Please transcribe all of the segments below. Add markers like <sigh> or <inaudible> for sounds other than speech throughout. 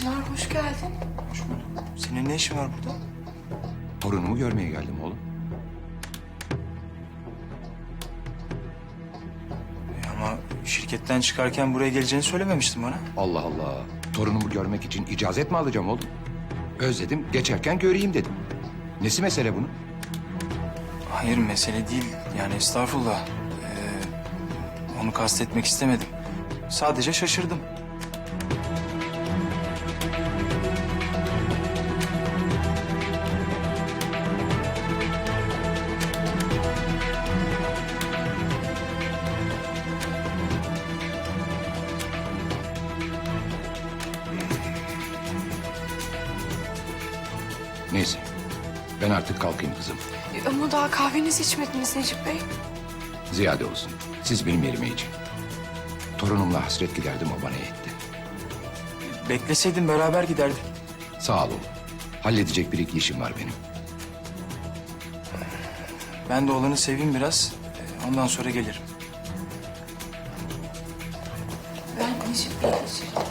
Çınar hoş geldin. Hoş bulduk. Senin ne işin var burada? Torunumu görmeye geldim oğlum. E ama şirketten çıkarken buraya geleceğini söylememiştin bana. Allah Allah. Torunumu görmek için icazet mi alacağım oğlum? Özledim, geçerken göreyim dedim. Nesi mesele bunun? Hayır mesele değil. Yani estağfurullah. Ee, onu kastetmek istemedim. Sadece şaşırdım. Ben artık kalkayım kızım. E, Ama daha kahvenizi içmediniz Necip Bey. Ziyade olsun. Siz benim yerime için. Torunumla hasret giderdim o bana yetti. Bekleseydin beraber giderdik. Sağ ol oğlum. Halledecek bir iki işim var benim. Ben de oğlanı seveyim biraz. Ee, ondan sonra gelirim. Ben Necip Bey'i geçirdim.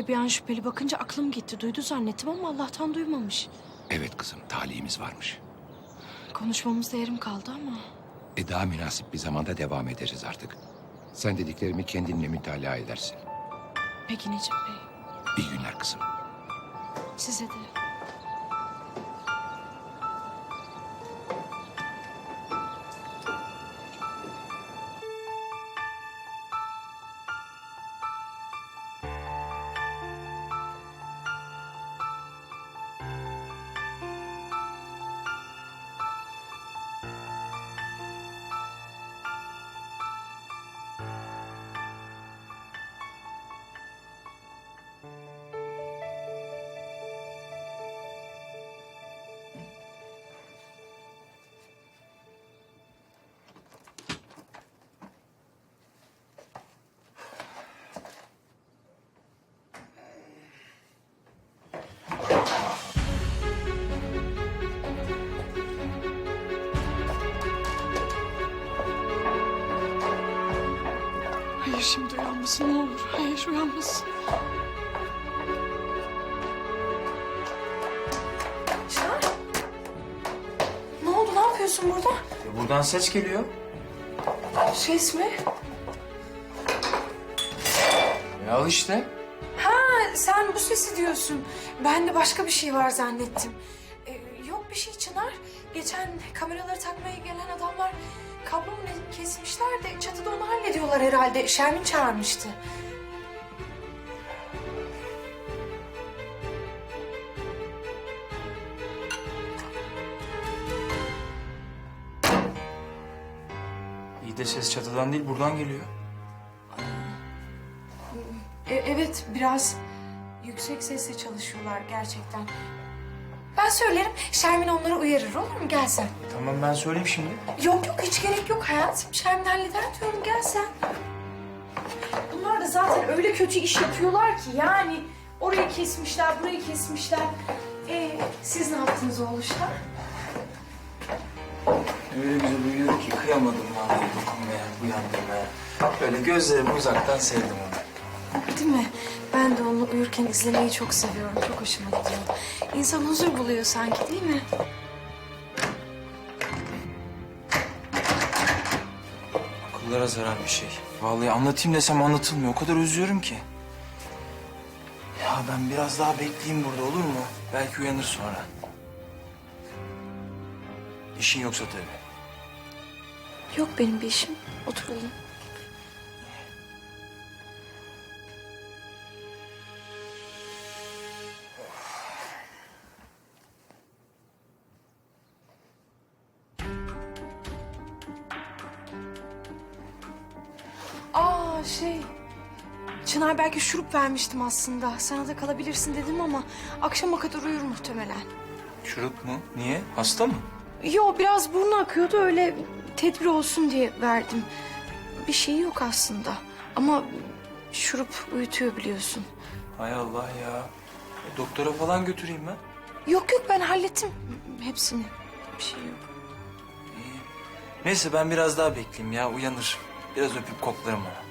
Öyle bir an şüpheli bakınca aklım gitti. Duydu zannettim ama Allah'tan duymamış. Evet kızım, talihimiz varmış. Konuşmamız da yarım kaldı ama. E daha münasip bir zamanda devam ederiz artık. Sen dediklerimi kendinle mütalaa edersin. Peki Necip Bey. İyi günler kızım. Size de. Hayır şimdi uyanmasın ne olur. Hayır uyanmasın. Çınar. Ne oldu? Ne yapıyorsun burada? E, buradan ses geliyor. Ses mi? Al işte. Ha, sen bu sesi diyorsun. Ben de başka bir şey var zannettim. Ee, yok bir şey Çınar. Geçen kameraları takmaya gelen ne- kesmişler de çatıda onu hallediyorlar herhalde. Şermin çağırmıştı. İyi de ses çatıdan değil buradan geliyor. E, evet biraz yüksek sesle çalışıyorlar gerçekten. Söylerim Şermin onları uyarır olur mu? Gel sen. Tamam ben söyleyeyim şimdi. Yok yok hiç gerek yok hayatım. Şermin halleder diyorum gel sen. Bunlar da zaten öyle kötü iş yapıyorlar ki yani orayı kesmişler, burayı kesmişler. Ee, siz ne yaptınız oğluşlar? Öyle güzel uyuyor ki kıyamadım vallahi dokunmaya, uyandırmaya. Böyle gözlerimi uzaktan sevdim onu. Değil mi? Ben de onu uyurken izlemeyi çok seviyorum. Çok hoşuma gidiyor. İnsan huzur buluyor sanki değil mi? Akıllara zarar bir şey. Vallahi anlatayım desem anlatılmıyor. O kadar özlüyorum ki. Ya ben biraz daha bekleyeyim burada olur mu? Belki uyanır sonra. İşin yoksa tabii. Yok benim bir işim. Oturalım. Şey... Çınar belki şurup vermiştim aslında. Sana da kalabilirsin dedim ama akşama kadar uyur muhtemelen. Şurup mu? Niye? Hasta mı? Yo biraz burnu akıyordu öyle tedbir olsun diye verdim. Bir şey yok aslında ama şurup uyutuyor biliyorsun. Hay Allah ya. Doktora falan götüreyim ben. Yok yok ben hallettim hepsini. Bir şey yok. Neyse ben biraz daha bekleyeyim ya uyanır. Biraz öpüp koklarım onu.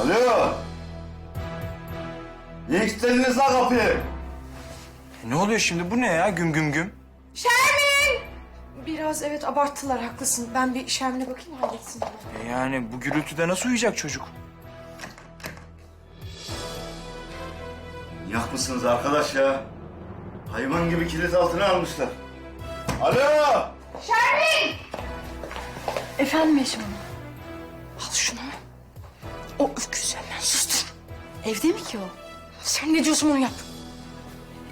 Alo. Kilitlediniz lan kapıyı? E, ne oluyor şimdi bu ne ya güm güm güm? Şermin! Biraz evet abarttılar haklısın. Ben bir Şermin'e bakayım halletsin. E, yani bu gürültüde nasıl uyuyacak çocuk? Yak mısınız arkadaş ya? Hayvan gibi kilit altına almışlar. Alo. Efendim Yeşim Hanım? Al şunu. O öküzü hemen sustur. Evde mi ki o? Sen ne diyorsun onu yap.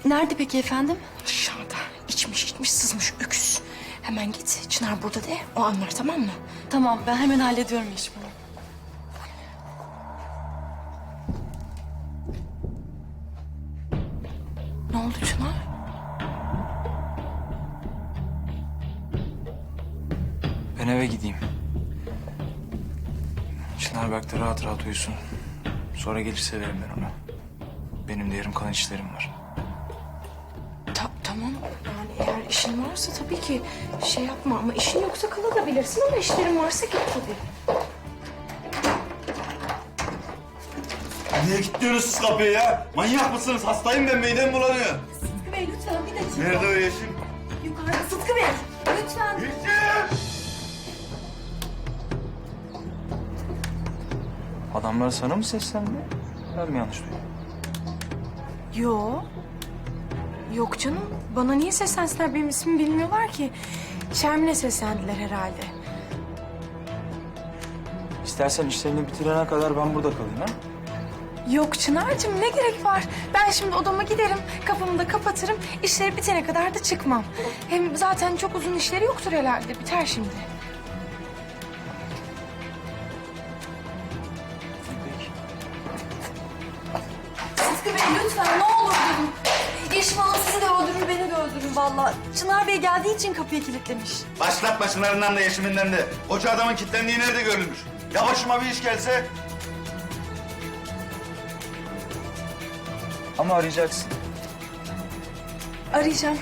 Nerede peki efendim? Aşağıda içmiş içmiş sızmış öküz. Hemen git Çınar burada de o anlar tamam mı? Tamam ben hemen hallediyorum Yeşim De rahat rahat uyusun. Sonra gelir severim ben onu. Benim de yarım kalan işlerim var. Ta- tamam yani eğer işin varsa tabii ki şey yapma ama işin yoksa kalabilirsin ama işlerin varsa git tabii. Niye kilitliyorsunuz siz kapıyı ya? Manyak mısınız? Hastayım ben midem bulanıyor. Sıtkı Bey lütfen bir dakika. Nerede o yeşim? Yukarıda Sıtkı Bey. Lütfen. Yeşim! Adamlar sana mı seslendi? Ben mi yanlış duydum? Yo. Yok canım. Bana niye seslensinler? Benim ismimi bilmiyorlar ki. Şermin'e seslendiler herhalde. İstersen işlerini bitirene kadar ben burada kalayım ha? Yok Çınar'cığım ne gerek var? Ben şimdi odama giderim, kapımı da kapatırım. İşleri bitene kadar da çıkmam. Hem zaten çok uzun işleri yoktur herhalde. Biter şimdi. Çınar Bey geldiği için kapıyı kilitlemiş. Başlatma Çınar'ından da yeşiminden de. Koca adamın kilitlendiği nerede görülmüş? Ya başıma bir iş gelse? Ama arayacaksın. Arayacağım.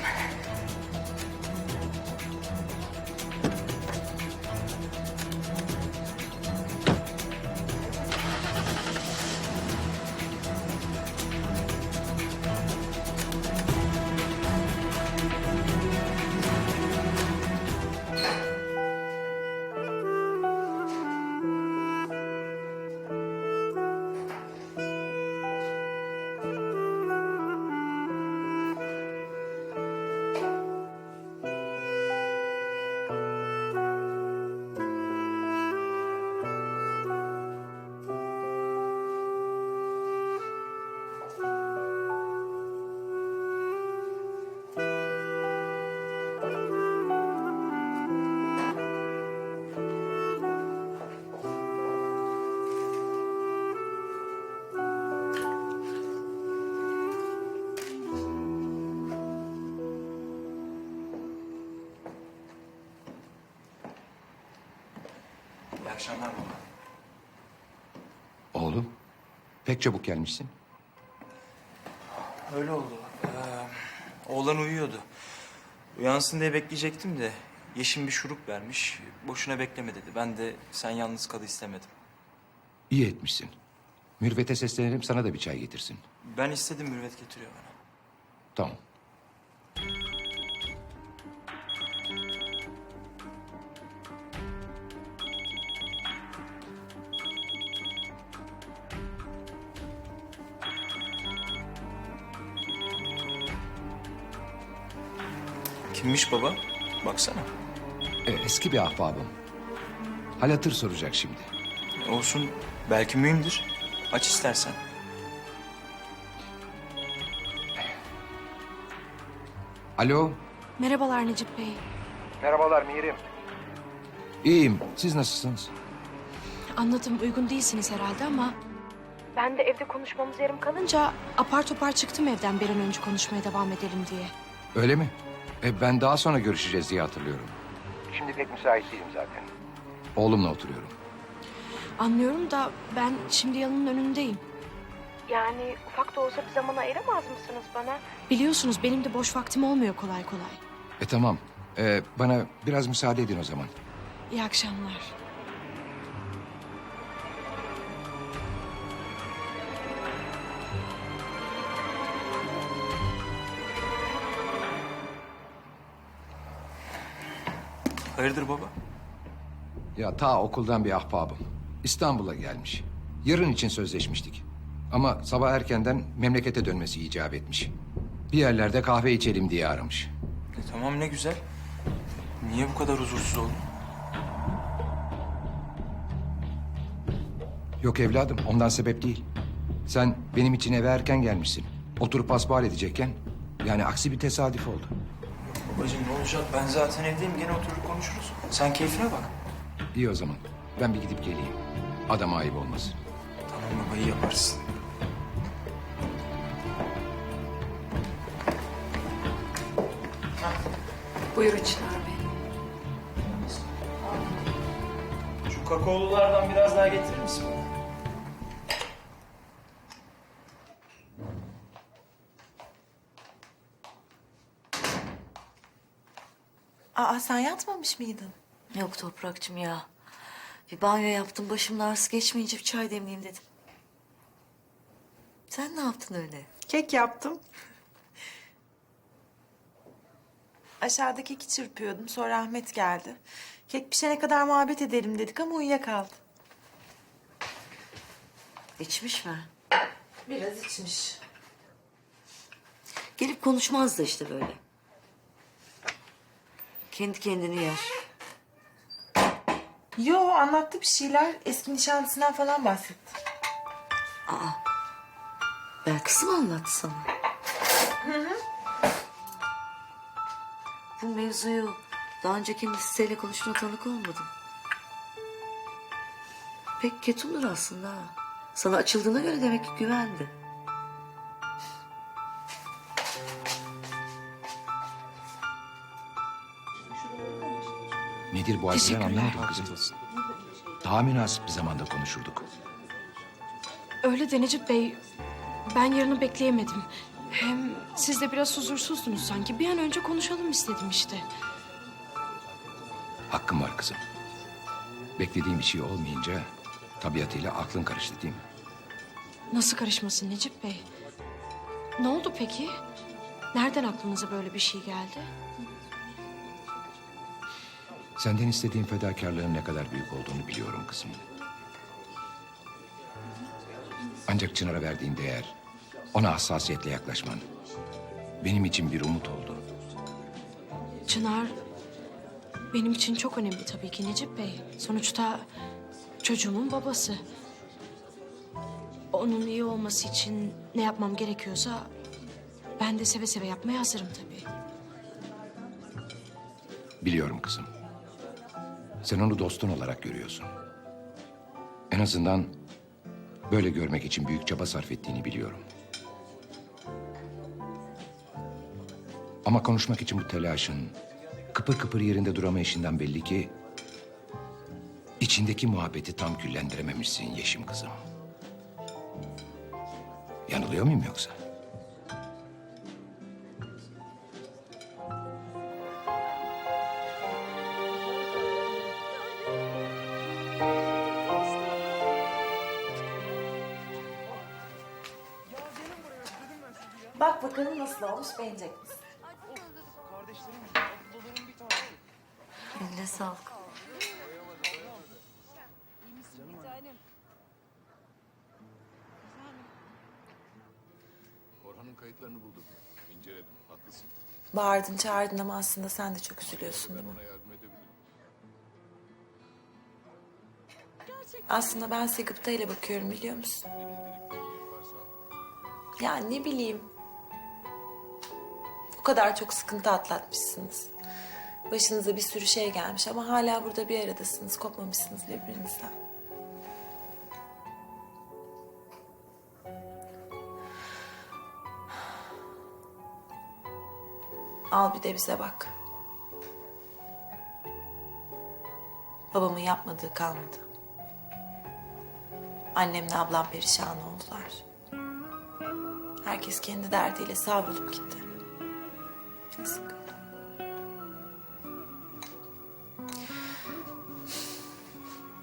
Akşamlar baba. Oğlum pek çabuk gelmişsin. Öyle oldu. Ee, Oğlan uyuyordu. Uyansın diye bekleyecektim de Yeşim bir şurup vermiş. Boşuna bekleme dedi. Ben de sen yalnız kal istemedim. İyi etmişsin. Mürvet'e seslenelim sana da bir çay getirsin. Ben istedim Mürvet getiriyor bana. Tamam. Kimmiş baba? Baksana. E, eski bir ahbabım. Hal hatır soracak şimdi. Olsun belki mühimdir. Aç istersen. Alo. Merhabalar Necip Bey. Merhabalar Mirim. İyiyim. Siz nasılsınız? Anladım uygun değilsiniz herhalde ama... Ben de evde konuşmamız yarım kalınca apar topar çıktım evden bir an önce konuşmaya devam edelim diye. Öyle mi? E, ben daha sonra görüşeceğiz diye hatırlıyorum. Şimdi pek müsait değilim zaten. Oğlumla oturuyorum. Anlıyorum da ben şimdi yanının önündeyim. Yani ufak da olsa bir zaman ayıramaz mısınız bana? Biliyorsunuz benim de boş vaktim olmuyor kolay kolay. E tamam. E, bana biraz müsaade edin o zaman. İyi akşamlar. Hayırdır baba? Ya ta okuldan bir ahbabım. İstanbul'a gelmiş. Yarın için sözleşmiştik. Ama sabah erkenden memlekete dönmesi icap etmiş. Bir yerlerde kahve içelim diye aramış. E, tamam ne güzel. Niye bu kadar huzursuz oldun? Yok evladım ondan sebep değil. Sen benim için eve erken gelmişsin. Oturup asbal edecekken yani aksi bir tesadüf oldu. Babacığım ne olacak? Ben zaten evdeyim. Gene oturup konuşuruz. Sen keyfine bak. İyi o zaman. Ben bir gidip geleyim. Adama ayıp olmasın. Tamam baba iyi yaparsın. Buyurun Çınar Bey. Şu kakaolulardan biraz daha getirir misin Aa sen yatmamış mıydın? Yok Toprakçım ya. Bir banyo yaptım başımın ağrısı geçmeyince bir çay demleyeyim dedim. Sen ne yaptın öyle? Kek yaptım. <laughs> Aşağıda keki çırpıyordum. Sonra Ahmet geldi. Kek pişene kadar muhabbet edelim dedik ama uyuyakaldı. İçmiş mi? Biraz içmiş. Gelip konuşmaz da işte böyle. Kendi kendini yer. Yo anlattı bir şeyler. Eski nişanlısından falan bahsetti. Belkısı mı anlattı sana? Bu mevzuyu daha önce kendisiyle konuştuğuna tanık olmadım. Pek ketumdur aslında. Sana açıldığına göre demek ki güvendi. Nedir bu Teşekkürler. anlamadım kızım. Daha münasip bir zamanda konuşurduk. Öyle de Necip Bey, ben yarını bekleyemedim. Hem siz de biraz huzursuzdunuz sanki. Bir an önce konuşalım istedim işte. Hakkım var kızım. Beklediğim bir şey olmayınca tabiatıyla aklın karıştı değil mi? Nasıl karışmasın Necip Bey? Ne oldu peki? Nereden aklınıza böyle bir şey geldi? Senden istediğim fedakarlığın ne kadar büyük olduğunu biliyorum kızım. Ancak Çınar'a verdiğin değer, ona hassasiyetle yaklaşman benim için bir umut oldu. Çınar benim için çok önemli tabii ki Necip Bey. Sonuçta çocuğumun babası. Onun iyi olması için ne yapmam gerekiyorsa ben de seve seve yapmaya hazırım tabii. Biliyorum kızım. Sen onu dostun olarak görüyorsun. En azından böyle görmek için büyük çaba sarf ettiğini biliyorum. Ama konuşmak için bu telaşın, kıpır kıpır yerinde duramayışından belli ki... ...içindeki muhabbeti tam küllendirememişsin Yeşim kızım. Yanılıyor muyum yoksa? Bak bakalım nasıl olmuş beğenecek misin? Eline sağlık. Orhan'ın kayıtlarını buldum. İnceledim. Haklısın. Bağırdın çağırdın ama aslında sen de çok üzülüyorsun değil mi? Bana yardım edebilir. Aslında ben size gıptayla bakıyorum biliyor musun? Ya ne bileyim. Kadar çok sıkıntı atlatmışsınız. Başınıza bir sürü şey gelmiş ama hala burada bir aradasınız. Kopmamışsınız birbirinizden. Al bir de bize bak. Babamın yapmadığı kalmadı. Annemle ablam perişan oldular. Herkes kendi derdiyle savrulup gitti. Biz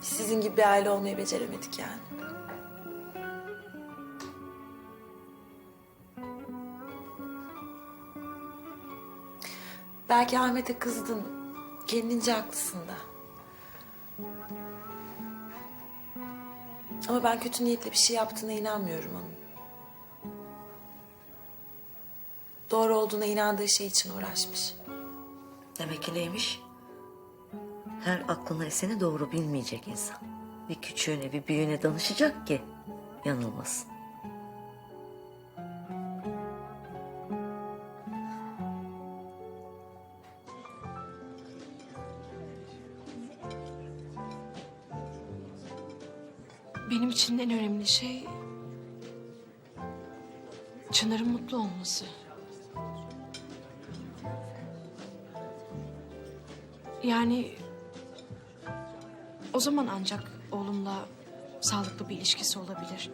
Sizin gibi bir aile olmayı beceremedik yani. Belki Ahmet'e kızdın. Kendince haklısın da. Ama ben kötü niyetle bir şey yaptığına inanmıyorum onun. Doğru olduğuna inandığı şey için uğraşmış. Demek ki neymiş? Her aklına eseni doğru bilmeyecek insan. Bir küçüğüne bir büyüğüne danışacak ki yanılmasın. Benim için en önemli şey... Çınar'ın mutlu olması. Yani... O zaman ancak oğlumla sağlıklı bir ilişkisi olabilir.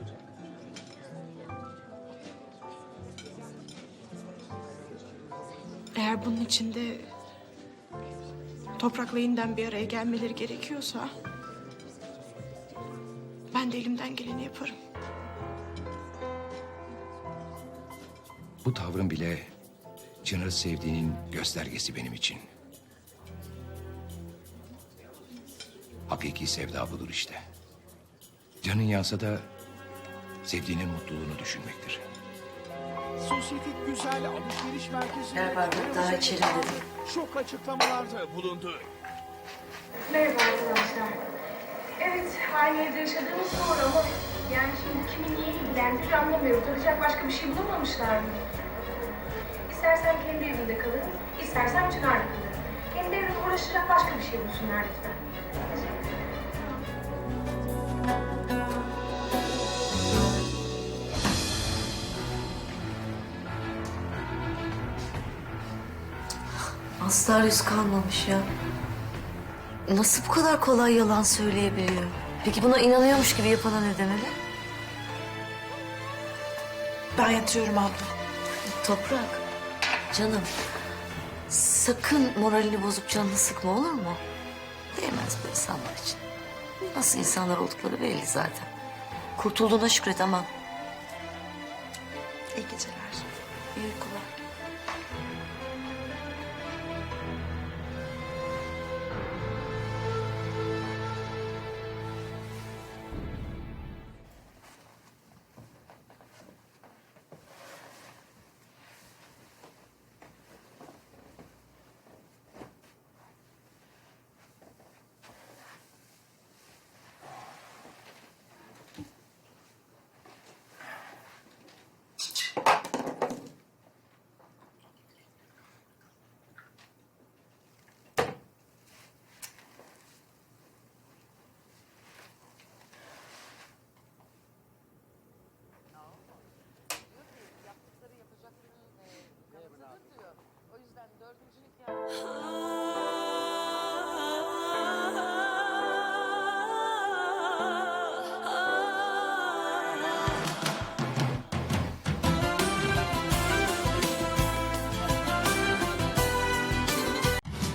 Eğer bunun için de toprakla yeniden bir araya gelmeleri gerekiyorsa... Ben de elimden geleni yaparım. Bu tavrın bile Çınar'ı sevdiğinin göstergesi benim için. Hakiki sevda budur işte. Canın yansa da sevdiğinin mutluluğunu düşünmektir. Sosyetik Güzel Alışveriş Merkezi'nde Her bardak daha dedim. şok açıklamalarda bulundu. Merhaba arkadaşlar. Evet, aynı evde yaşadığımız doğru ama yani şimdi bu kimin niye ilgilendirir anlamıyorum. Takacak başka bir şey bulamamışlar mı? İstersem kendi evimde kalırım, istersem Çınar'da kalırım. Kendi evimde uğraşacak başka bir şey bulsunlar lütfen. Asla yüz kalmamış ya. Nasıl bu kadar kolay yalan söyleyebiliyor? Peki buna inanıyormuş gibi yapana ne demeli? Ben yatıyorum abla. Toprak, canım. Sakın moralini bozup canını sıkma olur mu? Değmez bu insanlar için. Nasıl insanlar oldukları belli zaten. Kurtulduğuna şükret aman. İyi geceler. İyi uykular.